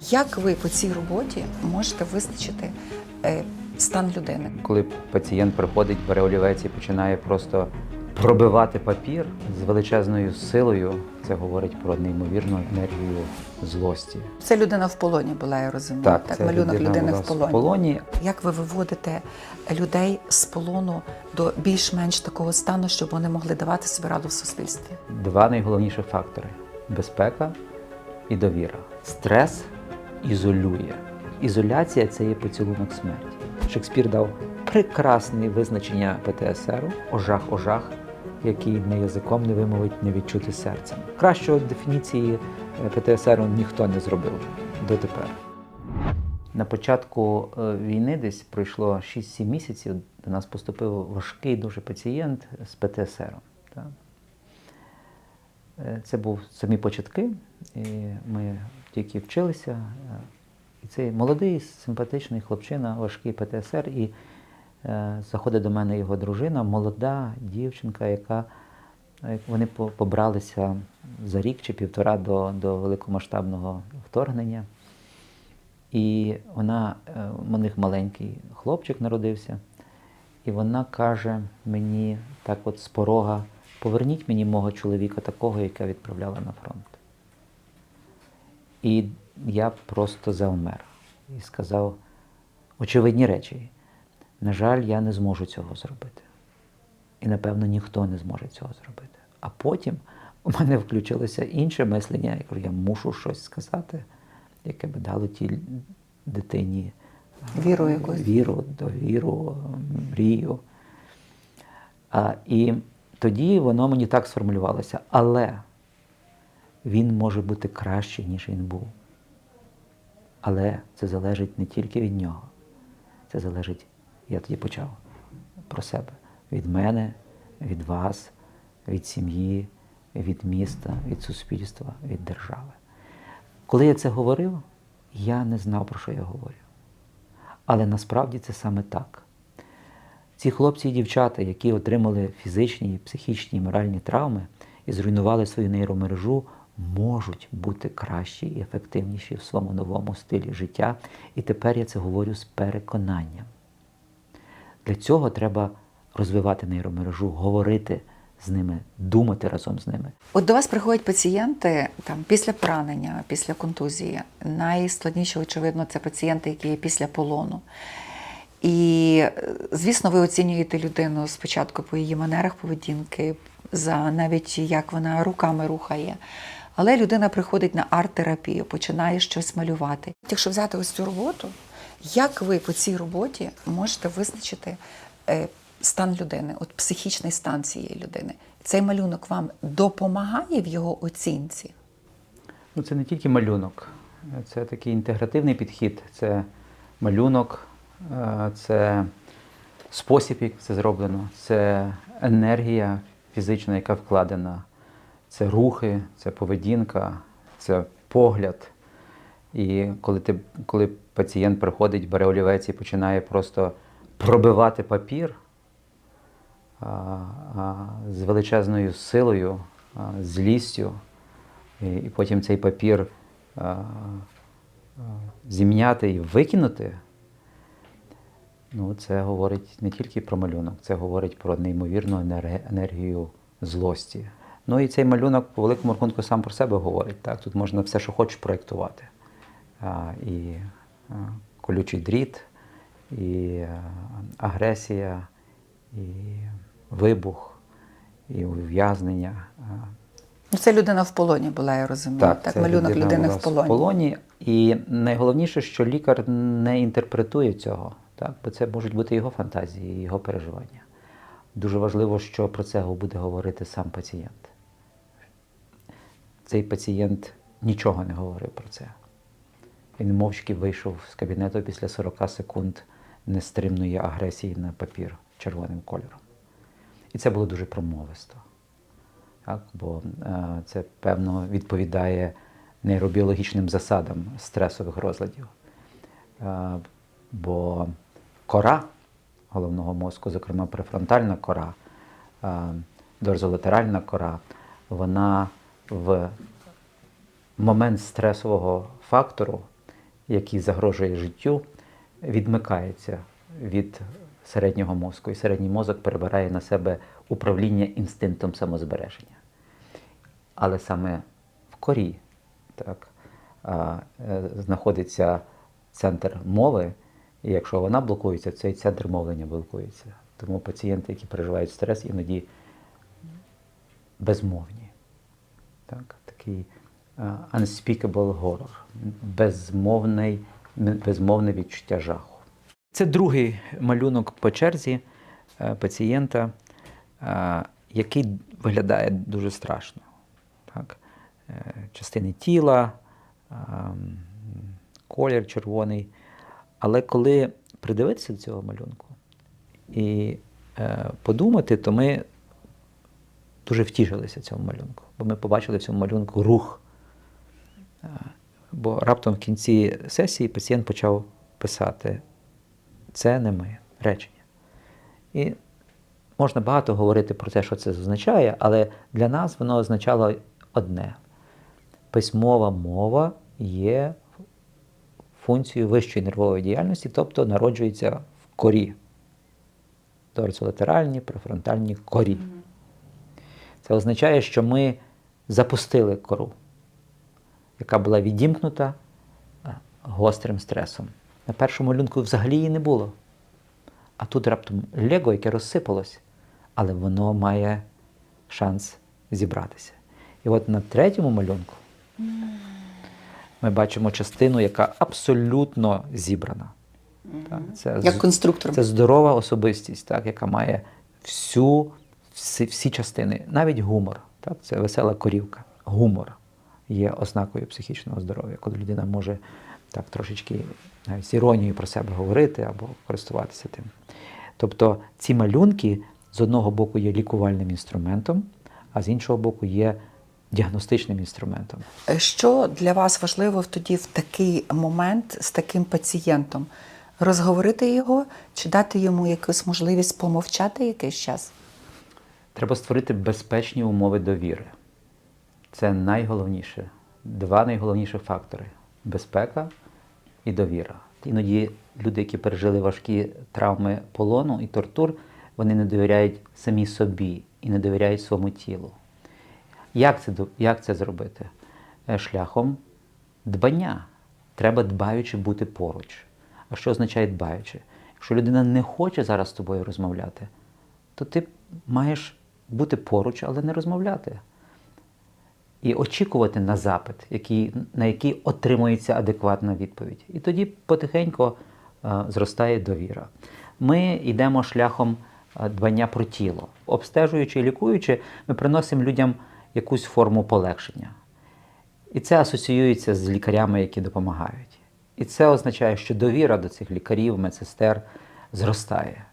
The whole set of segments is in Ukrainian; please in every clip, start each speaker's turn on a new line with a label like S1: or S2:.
S1: Як ви по цій роботі можете визначити е, стан людини?
S2: Коли пацієнт приходить, бере олівець і починає просто пробивати папір з величезною силою, це говорить про неймовірну енергію злості.
S1: Це людина в полоні була, я розумію.
S2: Так, це
S1: малюнок
S2: людина
S1: людини в полоні.
S2: в полоні.
S1: Як ви виводите людей з полону до більш-менш такого стану, щоб вони могли давати собі раду в суспільстві?
S2: Два найголовніші фактори: безпека і довіра. Стрес ізолює. Ізоляція це є поцілунок смерті. Шекспір дав прекрасне визначення ПТСР ожах, ожах, який не язиком не вимовить, не відчути серцем. Кращої дефініції е, ПТСР ніхто не зробив дотепер. На початку е, війни десь пройшло 6-7 місяців. До нас поступив важкий дуже пацієнт з ПТСР. Е, Це був самі початки, і ми тільки вчилися. Е, І цей молодий, симпатичний хлопчина, важкий ПТСР, і е, заходить до мене його дружина, молода дівчинка, яка е, вони побралися за рік чи півтора до, до великомасштабного вторгнення. І вона, е, у них маленький хлопчик народився, і вона каже мені так от з порога, поверніть мені мого чоловіка такого, яка відправляла на фронт. І я просто завмер і сказав очевидні речі. На жаль, я не зможу цього зробити. І, напевно, ніхто не зможе цього зробити. А потім у мене включилося інше мислення. Я кажу, я мушу щось сказати, яке би дало тій дитині е,
S1: Віру якусь.
S2: віру, довіру, мрію. А, і тоді воно мені так сформулювалося. Але він може бути кращий, ніж він був. Але це залежить не тільки від нього. Це залежить, я тоді почав про себе. Від мене, від вас, від сім'ї, від міста, від суспільства, від держави. Коли я це говорив, я не знав, про що я говорю. Але насправді це саме так. Ці хлопці і дівчата, які отримали фізичні, психічні і моральні травми і зруйнували свою нейромережу, можуть бути кращі і ефективніші в своєму новому стилі життя. І тепер я це говорю з переконанням. Для цього треба розвивати нейромережу, говорити з ними, думати разом з ними.
S1: От до вас приходять пацієнти там після поранення, після контузії. Найскладніше, очевидно, це пацієнти, які є після полону. І, звісно, ви оцінюєте людину спочатку по її манерах поведінки, за навіть як вона руками рухає. Але людина приходить на арт-терапію, починає щось малювати. Якщо взяти ось цю роботу, як ви по цій роботі можете визначити е, стан людини, от психічний стан цієї людини? Цей малюнок вам допомагає в його оцінці?
S2: Ну, це не тільки малюнок, це такий інтегративний підхід. Це малюнок, е, це спосіб, як це зроблено, це енергія фізична, яка вкладена, це рухи, це поведінка, це погляд. І коли, ти, коли пацієнт приходить, бере олівець і починає просто пробивати папір а, а, з величезною силою, а, злістю, і, і потім цей папір а, а, зім'яти і викинути, ну, це говорить не тільки про малюнок, це говорить про неймовірну енергію злості. Ну і цей малюнок по великому рахунку сам про себе говорить. Так? Тут можна все, що хочеш, проєктувати. І колючий дріт, і агресія, і вибух, і ув'язнення.
S1: Ну, це людина в полоні була, я розумію. Так,
S2: це
S1: малюнок
S2: людина
S1: людини в полоні.
S2: в полоні. І найголовніше, що лікар не інтерпретує цього, так? бо це можуть бути його фантазії, його переживання. Дуже важливо, що про це буде говорити сам пацієнт. Цей пацієнт нічого не говорив про це. Він мовчки вийшов з кабінету після 40 секунд нестримної агресії на папір червоним кольором. І це було дуже промовисто. Так? Бо е, це, певно, відповідає нейробіологічним засадам стресових розладів. Е, бо кора головного мозку, зокрема префронтальна кора, е, дорзолатеральна кора, вона в момент стресового фактору який загрожує життю, відмикається від середнього мозку, і середній мозок перебирає на себе управління інстинктом самозбереження. Але саме в корі так, е, знаходиться центр мови, і якщо вона блокується, цей центр мовлення блокується. Тому пацієнти, які переживають стрес, іноді безмовні. Так, такий а, unspeakable horror, безмовний, безмовне відчуття жаху. Це другий малюнок по черзі е, пацієнта, е, який виглядає дуже страшно. Так? Е, Частини тіла, е, колір червоний. Але коли придивитися до цього малюнку і е, подумати, то ми дуже втішилися цьому малюнку, бо ми побачили в цьому малюнку рух. Бо раптом в кінці сесії пацієнт почав писати це не ми речення. І можна багато говорити про те, що це означає, але для нас воно означало одне: письмова мова є функцією вищої нервової діяльності, тобто народжується в корі. Торцолатеральній, префронтальній корі. Це означає, що ми запустили кору, яка була відімкнута е, гострим стресом. На першому малюнку взагалі її не було. А тут раптом Лего, яке розсипалось, але воно має шанс зібратися. І от на третьому малюнку ми бачимо частину, яка абсолютно зібрана. Так, це,
S1: Як конструктор.
S2: це здорова особистість, так, яка має всю, всі, всі частини, навіть гумор. Так, це весела корівка. Гумор є ознакою психічного здоров'я, коли людина може так трошечки навіть з іронією про себе говорити або користуватися тим. Тобто ці малюнки з одного боку є лікувальним інструментом, а з іншого боку є діагностичним інструментом.
S1: Що для вас важливо тоді в такий момент з таким пацієнтом? Розговорити його чи дати йому якусь можливість помовчати якийсь час?
S2: Треба створити безпечні умови довіри. Це найголовніше. Два найголовніші фактори безпека і довіра. Іноді люди, які пережили важкі травми полону і тортур, вони не довіряють самі собі і не довіряють своєму тілу. Як це, як це зробити? Е, Шляхом дбання. Треба дбаючи бути поруч. А що означає дбаючи? Якщо людина не хоче зараз з тобою розмовляти, то ти маєш бути поруч, але не розмовляти. І очікувати на запит, який, на який отримується адекватна відповідь. І тоді потихеньку е, зростає довіра. Ми йдемо шляхом е, дбання про тіло. Обстежуючи і лікуючи, ми приносимо людям якусь форму полегшення. І це асоціюється з лікарями, які допомагають. І це означає, що довіра до цих лікарів, медсестер зростає.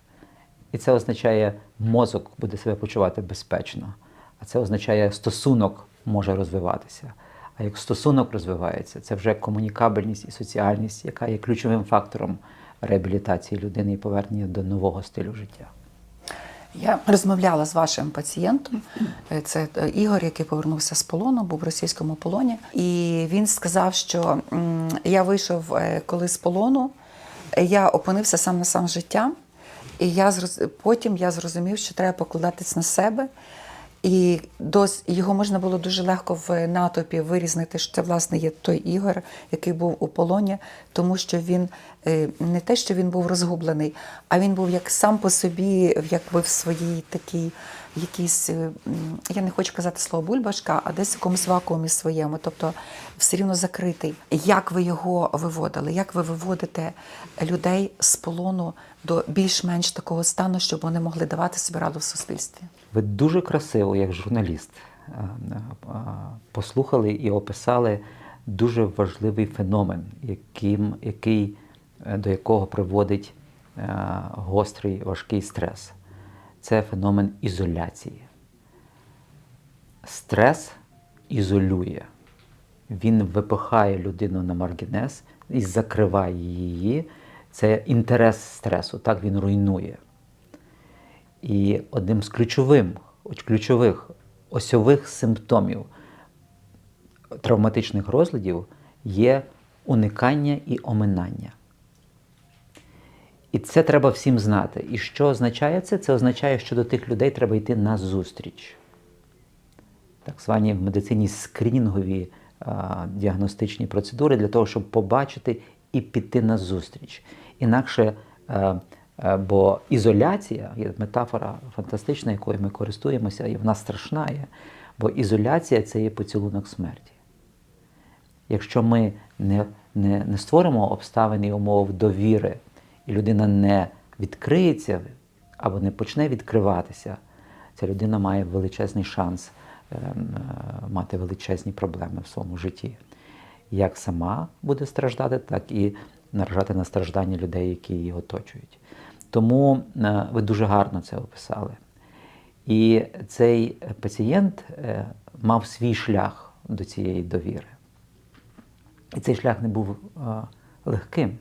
S2: І це означає, мозок буде себе почувати безпечно. А це означає, стосунок може розвиватися. А як стосунок розвивається, це вже комунікабельність і соціальність, яка є ключовим фактором реабілітації людини і повернення до нового стилю життя.
S1: Я розмовляла з вашим пацієнтом. Це е, Ігор, який повернувся з полону, був в російському полоні. І він сказав, що я вийшов е, коли з полону, я опинився сам на сам життя, і я зроз- потім я зрозумів, що треба покладатись на себе. І дос, його можна було дуже легко в натовпі вирізнити, що це власне є той Ігор, який був у полоні, тому що він е, не те, що він був розгублений, а він був як сам по собі, якби в своїй такій якійсь, е, я не хочу казати слово бульбашка, а десь в якомусь вакуумі своєму, тобто все рівно закритий. Як ви його виводили? Як ви виводите людей з полону до більш-менш такого стану, щоб вони могли давати собі раду в суспільстві?
S2: Ви дуже красиво, як журналіст, е, е, послухали і описали дуже важливий феномен, яким, який, до якого приводить гострий важкий стрес. Це феномен ізоляції. Стрес ізолює. Він випихає людину на маргінез і закриває її. Це інтерес стресу, так він руйнує. І одним з ключовим, ключових осьових симптомів травматичних розладів є уникання і оминання. І це треба всім знати. І що означає це? Це означає, що до тих людей треба йти на зустріч. Так звані в медицині скрінінгові а, діагностичні процедури для того, щоб побачити і піти на зустріч. Інакше, е, е, бо ізоляція є метафора фантастична, якою ми користуємося, і вона страшна є. Бо ізоляція це є поцілунок смерті. Якщо ми не, не, не створимо обставин і умов довіри, і людина не відкриється або не почне відкриватися, ця людина має величезний шанс ем, е, мати величезні проблеми в своєму житті. Як сама буде страждати, так і наражати на страждання людей, які її оточують. Тому е, ви дуже гарно це описали. І цей пацієнт е, мав свій шлях до цієї довіри. І цей шлях не був легким,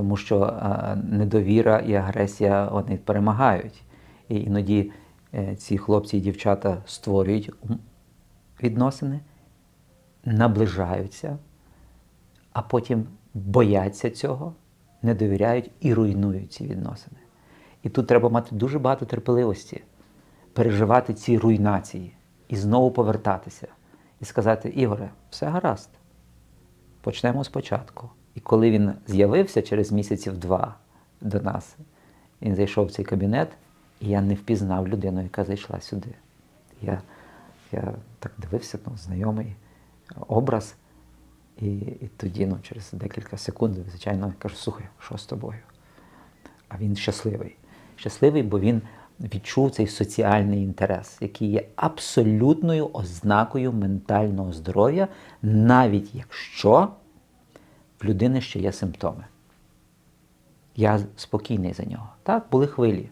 S2: тому що е, недовіра і агресія вони перемагають. І іноді е, ці хлопці і дівчата створюють відносини, наближаються, а потім бояться цього, не довіряють і руйнують ці відносини. І тут треба мати дуже багато терпеливості, переживати ці руйнації і знову повертатися і сказати: Ігоре, все гаразд. Почнемо спочатку. І коли він з'явився через місяців два до нас, він зайшов в цей кабінет, і я не впізнав людину, яка зайшла сюди. Я, я так дивився, ну, знайомий образ. І, і тоді, ну, через декілька секунд, звичайно, я кажу, слухай, що з тобою? А він щасливий. Щасливий, бо він відчув цей соціальний інтерес, який є абсолютною ознакою ментального здоров'я, навіть якщо в людини ще є симптоми. Я спокійний за нього. Так, були хвилі.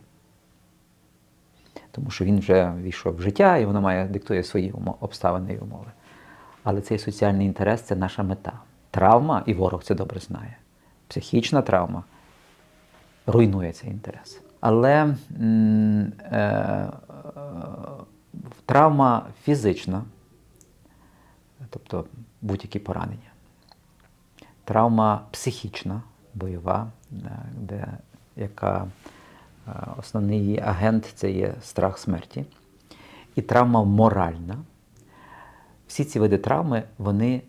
S2: Тому що він вже війшов в життя і воно має диктує свої обставини і умови. Але цей соціальний інтерес це наша мета. Травма, і ворог це добре знає. Психічна травма руйнує цей інтерес. Але е, е, травма фізична, тобто будь-які поранення, травма психічна, бойова, е, де, яка е, основний її агент це є страх смерті, і травма моральна. Всі ці види травми вони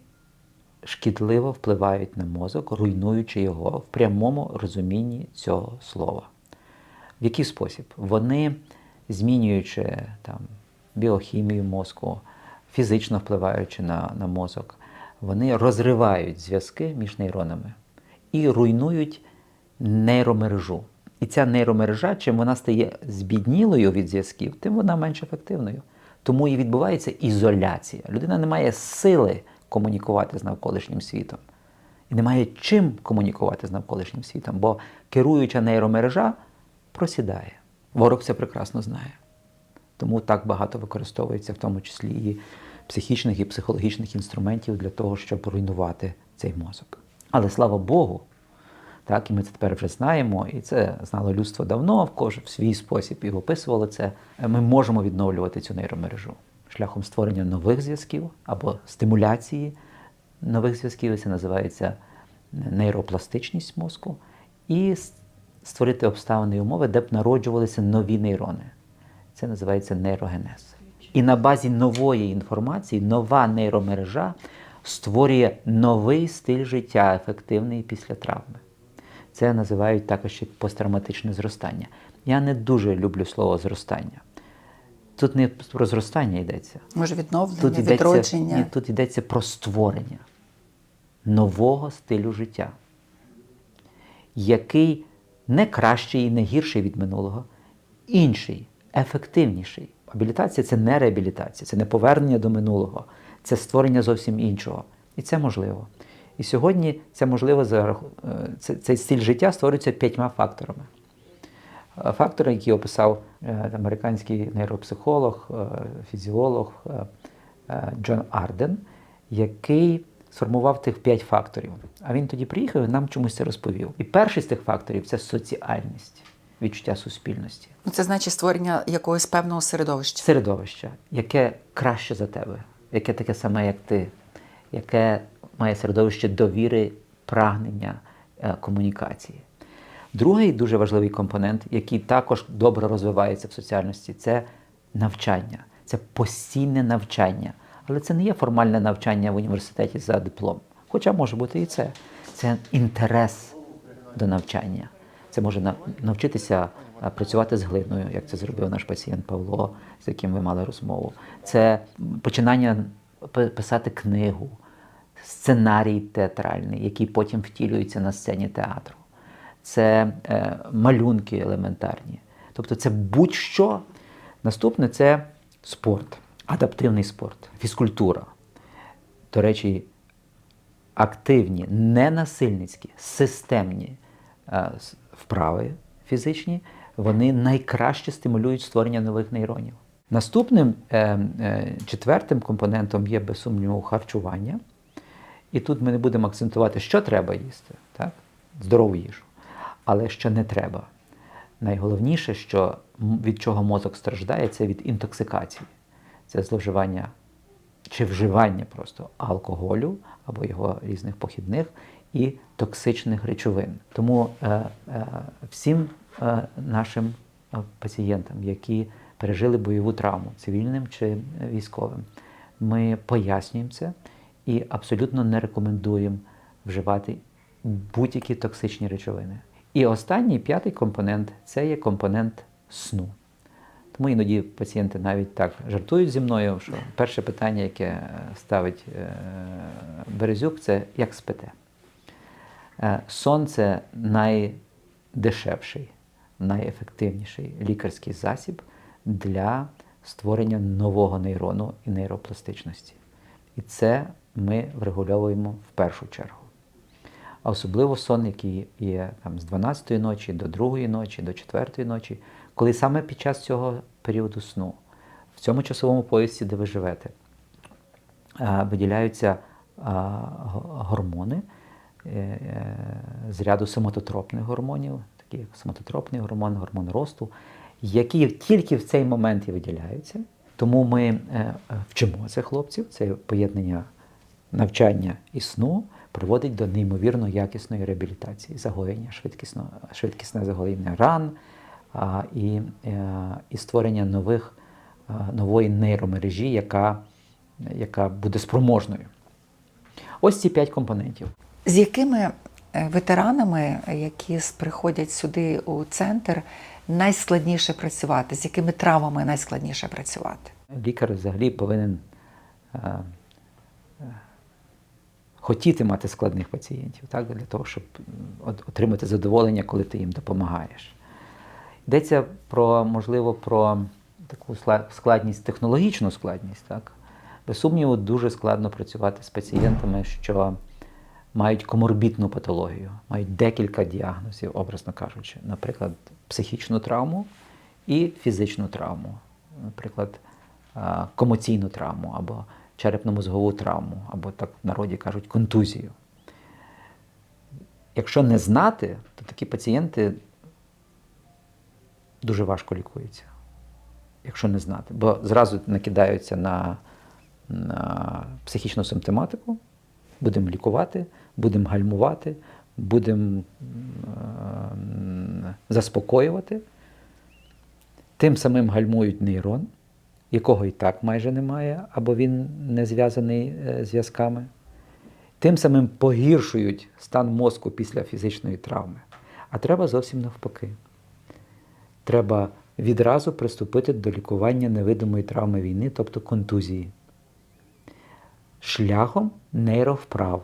S2: шкідливо впливають на мозок, руйнуючи його в прямому розумінні цього слова. В який спосіб? Вони, змінюючи там, біохімію мозку, фізично впливаючи на, на мозок, вони розривають зв'язки між нейронами і руйнують нейромережу. І ця нейромережа, чим вона стає збіднілою від зв'язків, тим вона менш ефективною. Тому і відбувається ізоляція. Людина не має сили комунікувати з навколишнім світом. І не має чим комунікувати з навколишнім світом, бо керуюча нейромережа просідає. Ворог це прекрасно знає. Тому так багато використовується, в тому числі і психічних і психологічних інструментів для того, щоб руйнувати цей мозок. Але слава Богу, так, і ми це тепер вже знаємо, і це знало людство давно, в кожен в свій спосіб і описувало це. Ми можемо відновлювати цю нейромережу шляхом створення нових зв'язків або стимуляції нових зв'язків. Це називається нейропластичність мозку, і створити обставини і умови, де б народжувалися нові нейрони. Це називається нейрогенез. І на базі нової інформації нова нейромережа створює новий стиль життя, ефективний після травми. Це називають також посттравматичне зростання. Я не дуже люблю слово зростання. Тут не про зростання йдеться.
S1: Може, відновлення,
S2: Тут йдеться,
S1: відродження.
S2: ні, тут йдеться про створення нового стилю життя, який не кращий і не гірший від минулого, інший, ефективніший. Абілітація це не реабілітація, це не повернення до минулого, це створення зовсім іншого. І це можливо. І сьогодні це можливо за е, це- цей стиль життя створюється п'ятьма факторами. Е, Фактори, які описав е, американський нейропсихолог, фізіолог Джон Арден, який сформував тих п'ять факторів. А він тоді приїхав і нам чомусь це розповів. І перший з тих факторів це соціальність, відчуття суспільності,
S1: Ну, це значить створення якогось певного середовища.
S2: середовище, яке краще за тебе, яке таке саме, як ти, яке має середовище довіри прагнення е, комунікації. Другий дуже важливий компонент, який також добре розвивається в соціальності, це навчання, це постійне навчання. Але це не є формальне навчання в університеті за диплом. Хоча може бути і це. Це інтерес до навчання. Це може навчитися працювати з глиною, як це зробив наш пацієнт Павло, з яким ви мали розмову. Це починання писати книгу, сценарій театральний, який потім втілюється на сцені театру. Це е, малюнки елементарні. Тобто це будь-що. Наступне це спорт, адаптивний спорт, фізкультура. До речі, активні, ненасильницькі, системні е, вправи фізичні, вони найкраще стимулюють створення нових нейронів. Наступним е, е, четвертим компонентом є, без сумніву, харчування. І тут ми не будемо акцентувати, що треба їсти, так? здорову їжу, але що не треба. Найголовніше, що від чого мозок страждає, це від інтоксикації. Це зловживання чи вживання просто алкоголю або його різних похідних і токсичних речовин. Тому е, е, всім е, нашим е, пацієнтам, які пережили бойову травму, цивільним чи військовим, ми пояснюємо це і абсолютно не рекомендуємо вживати будь-які токсичні речовини. І останній п'ятий компонент це є компонент сну. Тому іноді пацієнти навіть так жартують зі мною, що перше питання, яке ставить е, Березюк, це як спите. Е, Сон це найдешевший, найефективніший лікарський засіб для створення нового нейрону і нейропластичності. І це ми врегульовуємо в першу чергу. А особливо сон, який є там, з 12-ї ночі до 2-ї ночі, до 4-ї ночі, коли саме під час цього періоду сну, в цьому часовому поясі, де ви живете, виділяються гормони е, е, з ряду соматотропних гормонів, такі як соматотропний гормон, гормон росту, які тільки в цей момент і виділяються. Тому ми е, е, вчимо цих хлопців, це поєднання навчання і сну приводить до неймовірно якісної реабілітації, загоєння, швидкісне загоєння ран а, і, е, і створення нових, нової нейромережі, яка, яка буде спроможною. Ось ці п'ять компонентів.
S1: З якими е, ветеранами, які приходять сюди у центр, найскладніше працювати? З якими травмами найскладніше працювати?
S2: Лікар взагалі повинен е, е, хотіти мати складних пацієнтів, так, для того, щоб отримати задоволення, коли ти їм допомагаєш. Йдеться про, можливо, про таку складність, технологічну складність. Так? Без сумніву, дуже складно працювати з пацієнтами, що мають коморбітну патологію, мають декілька діагнозів, образно кажучи, наприклад, психічну травму і фізичну травму, наприклад, комоційну травму або черепно-мозгову травму, або так в народі кажуть контузію. Якщо не знати, то такі пацієнти дуже важко лікуються, якщо не знати. Бо зразу накидаються на, на психічну симптоматику, будемо лікувати, будемо гальмувати, будемо м, заспокоювати. Тим самим гальмують нейрон, якого і так майже немає, або він не зв'язаний е, зв'язками. Тим самим погіршують стан мозку після фізичної травми. А треба зовсім навпаки. Треба відразу приступити до лікування невидимої травми війни, тобто контузії. Шляхом нейровправ.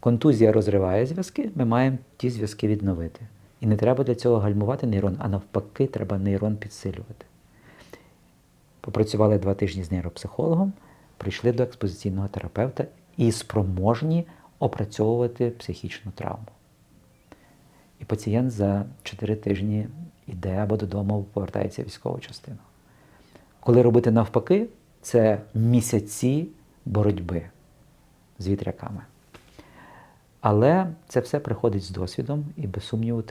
S2: Контузія розриває зв'язки, ми маємо ті зв'язки відновити. І не треба для цього гальмувати нейрон, а навпаки, треба нейрон підсилювати. Попрацювали два тижні з нейропсихологом, прийшли до експозиційного терапевта і спроможні опрацьовувати психічну травму. І пацієнт за 4 тижні йде або додому, повертається військову частину. Коли робити навпаки, це місяці боротьби з вітряками. Але це все приходить з досвідом і, без сумніву,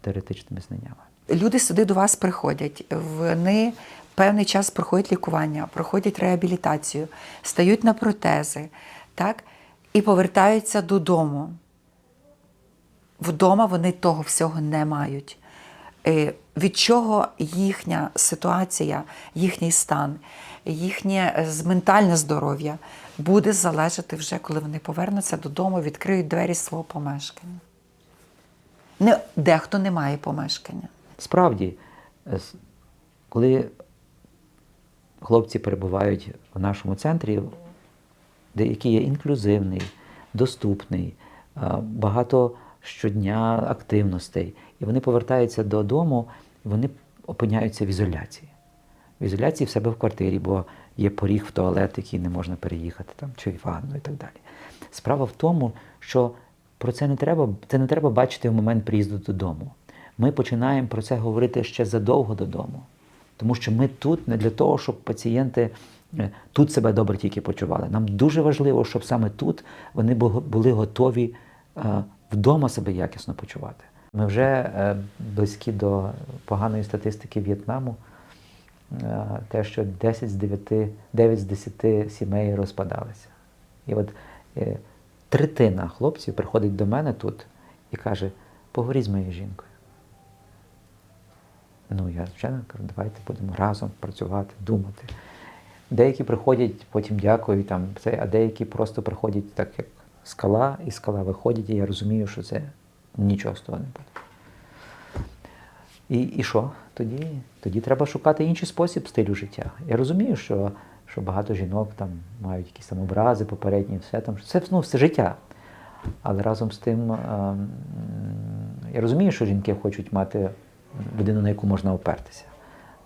S2: теоретичними знаннями.
S1: Люди сюди до вас приходять, вони певний час проходять лікування, проходять реабілітацію, стають на протези, так? і повертаються додому. Вдома вони того всього не мають. Від чого їхня ситуація, їхній стан, їхнє е, ментальне здоров'я буде залежати вже, коли вони повернуться додому, відкриють двері свого помешкання. Не, дехто не має помешкання.
S2: Справді, е, коли хлопці перебувають в нашому центрі, який є інклюзивний, доступний, е, багато щодня активностей, і вони повертаються додому, вони опиняються в ізоляції. В ізоляції в себе в квартирі, бо є поріг в туалет, який не можна переїхати, там, чи в ванну і так далі. Справа в тому, що про це не треба, це не треба бачити в момент приїзду додому. Ми починаємо про це говорити ще задовго додому. Тому що ми тут не для того, щоб пацієнти е, тут себе добре тільки почували. Нам дуже важливо, щоб саме тут вони були готові е, вдома себе якісно почувати. Ми вже е, близькі до поганої статистики В'єтнаму. Е, Те, що 10 з 9, 9 з 10 сімей розпадалися. І от е, третина хлопців приходить до мене тут і каже: поговори з моєю жінкою. Ну, я звичайно кажу, давайте будемо разом працювати, думати. Деякі приходять, потім дякують, там, а деякі просто приходять так, як скала, і скала виходять, і я розумію, що це нічого з того не буде. І, і що? Тоді, тоді треба шукати інший спосіб стилю життя. Я розумію, що, що багато жінок там мають якісь там образи попередні, все там. Це ну, все життя. Але разом з тим, ем, я розумію, що жінки хочуть мати людину, на яку можна опертися.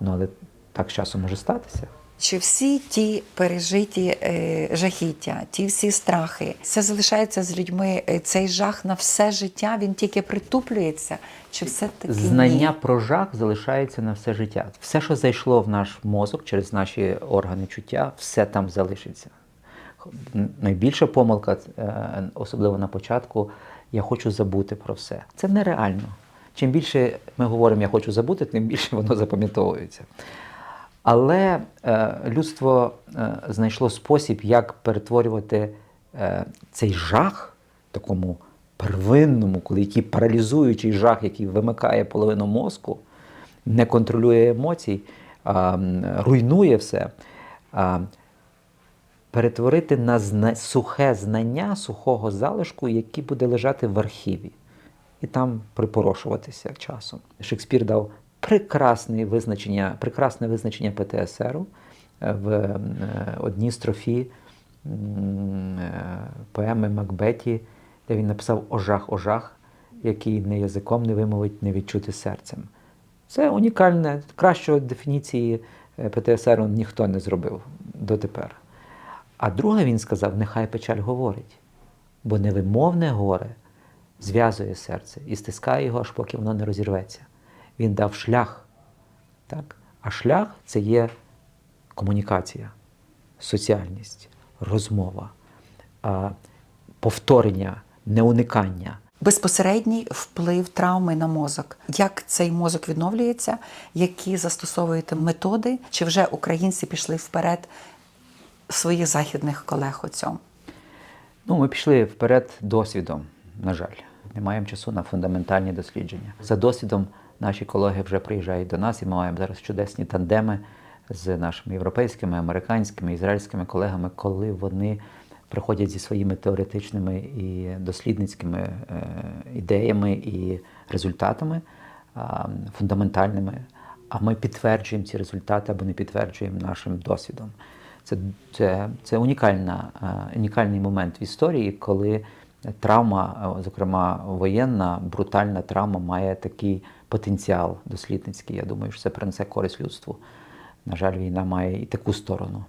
S2: Ну, але так з часом може статися.
S1: Чи всі ті пережиті е, жахіття, ті всі страхи, це залишається з людьми е, цей жах на все життя, він тільки притуплюється? Чи все таки
S2: Знання
S1: ні?
S2: про жах залишається на все життя. Все, що зайшло в наш мозок через наші органи чуття, все там залишиться. Найбільша помилка, е, особливо на початку, я хочу забути про все. Це нереально. Чим більше ми говоримо, я хочу забути, тим більше воно запам'ятовується. Але е, людство е, знайшло спосіб, як перетворювати е, цей жах, такому первинному, коли який паралізуючий жах, який вимикає половину мозку, не контролює емоцій, руйнує все, перетворити на зна- сухе знання сухого залишку, який буде лежати в архіві і там припорошуватися часом. Шекспір дав прекрасне визначення, прекрасне визначення ПТСР в е, одній строфі е, поеми Макбеті, де він написав Ожах, ожах, який не язиком не вимовить, не відчути серцем. Це унікальне, кращої дефініції е, ПТСР ніхто не зробив дотепер. А друге він сказав: нехай печаль говорить, бо невимовне горе зв'язує серце і стискає його, аж поки воно не розірветься. Він дав шлях. Так? А шлях це є комунікація, соціальність, розмова, повторення, неуникання.
S1: Безпосередній вплив травми на мозок. Як цей мозок відновлюється, які застосовуєте методи, чи вже українці пішли вперед своїх західних колег у цьому?
S2: Ну, ми пішли вперед досвідом, на жаль. Не маємо часу на фундаментальні дослідження. За досвідом наші колеги вже приїжджають до нас, і ми маємо зараз чудесні тандеми з нашими європейськими, американськими, ізраїльськими колегами, коли вони приходять зі своїми теоретичними і дослідницькими е, ідеями і результатами фундаментальними. А ми підтверджуємо ці результати або не підтверджуємо нашим досвідом. Це, це, це унікальна, е, унікальний момент в історії, коли травма, зокрема воєнна, брутальна травма, має такий потенціал дослідницький. Я думаю, що це принесе користь людству. На жаль, війна має і таку сторону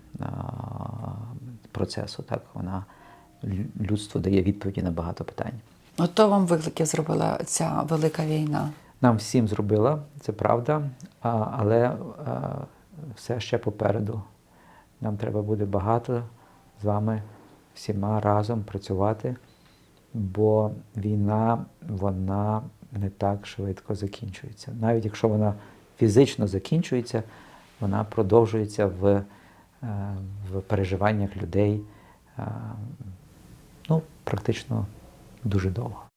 S2: процесу. Так? Вона лю- людству дає відповіді на багато питань.
S1: Ото вам викликів зробила ця велика війна.
S2: Нам всім зробила, це правда, але все ще попереду. Нам треба буде багато з вами всіма разом працювати, бо війна вона не так швидко закінчується. Навіть якщо вона фізично закінчується, вона продовжується в, е, в переживаннях людей е, ну, практично дуже довго.